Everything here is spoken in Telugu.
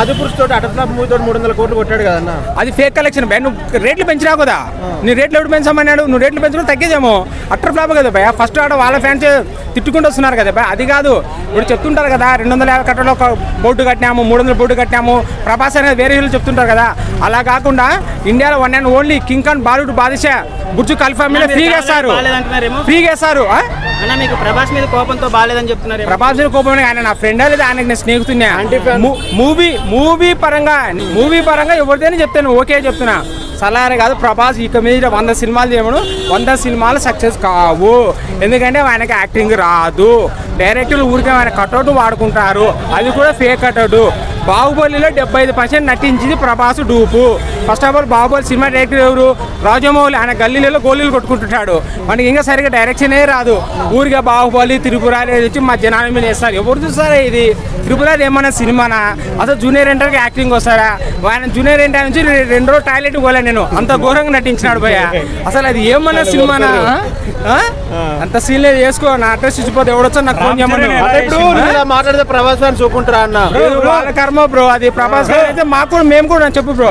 మూడు వందల కోట్లు కొట్టాడు కదన్న. అది ఫేక్ కలెక్షన్ భయ నువ్వు రేట్లు పెంచినా కదా. నీ రేట్లు ఎవడు పెంచమన్నాడు? నువ్వు రేట్లు పెంచుకుని తగ్గేదేమో. అట్టర్ ఫ్లాప్ కదా భయ ఫస్ట్ ఆడ వాళ్ళ ఫ్యాన్స్ తిట్టుకుంటూ వస్తున్నారు కదా భయ అది కాదు. ఇప్పుడు చెప్తుంటారు కదా రెండు వందల యాభై కట్టలో ఒక బోర్డు కట్టినాము మూడు వందల బోర్డు కట్టినాము. ప్రభాస్ అనేది వేరే చెప్తుంటారు కదా. అలా కాకుండా ఇండియాలో one and only king Khan బాలుడు బాదిషా బుర్జు ఖలీఫా మీద ఫ్రీగా వేస్తారు బాగాలేదంటున్నారేమో? ఫ్రీగా వేస్తారు ఆ? అన్న మీకు ప్రభాస్ మీద కోపంతో బాగాలేదని చెప్తున్నారు ప్రభాస్ మీద కోపం. ఆయన నా ఫ్రెండ్ లేదా ఆయనకి నేను స్నేహితున్నా మూవీ మూవీ పరంగా మూవీ పరంగా ఎవరిదైనా చెప్తాను ఓకే చెప్తున్నా. సలారే కాదు ప్రభాస్ ఇక మీద వంద సినిమాలు చేయమను వంద సినిమాలు సక్సెస్ కావు. ఎందుకంటే ఆయనకి యాక్టింగ్ రాదు. డైరెక్టర్లు ఊరికే ఆయన కట్అవుట్ వాడుకుంటారు. అది కూడా ఫేక్ కట్అవుట్ బాహుబలిలో డెబ్బై ఐదు పర్సెంట్ నటించింది Prabhas dupe. First of all Baahubali cinema director ఎవరు? రాజమౌళి. ఆయన గల్లీలలో గోళీలు కొట్టుకుంటుంటాడు. మనకి ఇంకా సరిగ్గా డైరెక్షనే రాదు. ఊరిగా బాహుబలి త్రిపురారి వచ్చి మా జనాల మీద వేస్తారు. ఎవరు చూస్తారా ఇది? త్రిపురారి ఏమన్నా సినిమానా? అసలు జూనియర్ ఎంటర్కి యాక్టింగ్ వస్తారా ఆయన జూనియర్ ఎంటర్ నుంచి రెండు రోజులు టాయిలెట్ పోలే నేను. అంత ఘోరంగా నటించినాడు భయ్య. అసలు అది ఏమన్నా సినిమానా? అంత సీన్ లేదు. వేసుకో. నా అడ్రస్ ఇచ్చిపోతే ఎవడొచ్చా నాకు ఫోన్ చేయమని మాట్లాడితే ప్రభాస్ ఫ్యాన్స్ చూకుంటారా అన్న? వాళ్ళ కర్మ బ్రో. అది ప్రభాస్ గారు అయితే మాకు కూడా మేము కూడా చెప్పు బ్రో.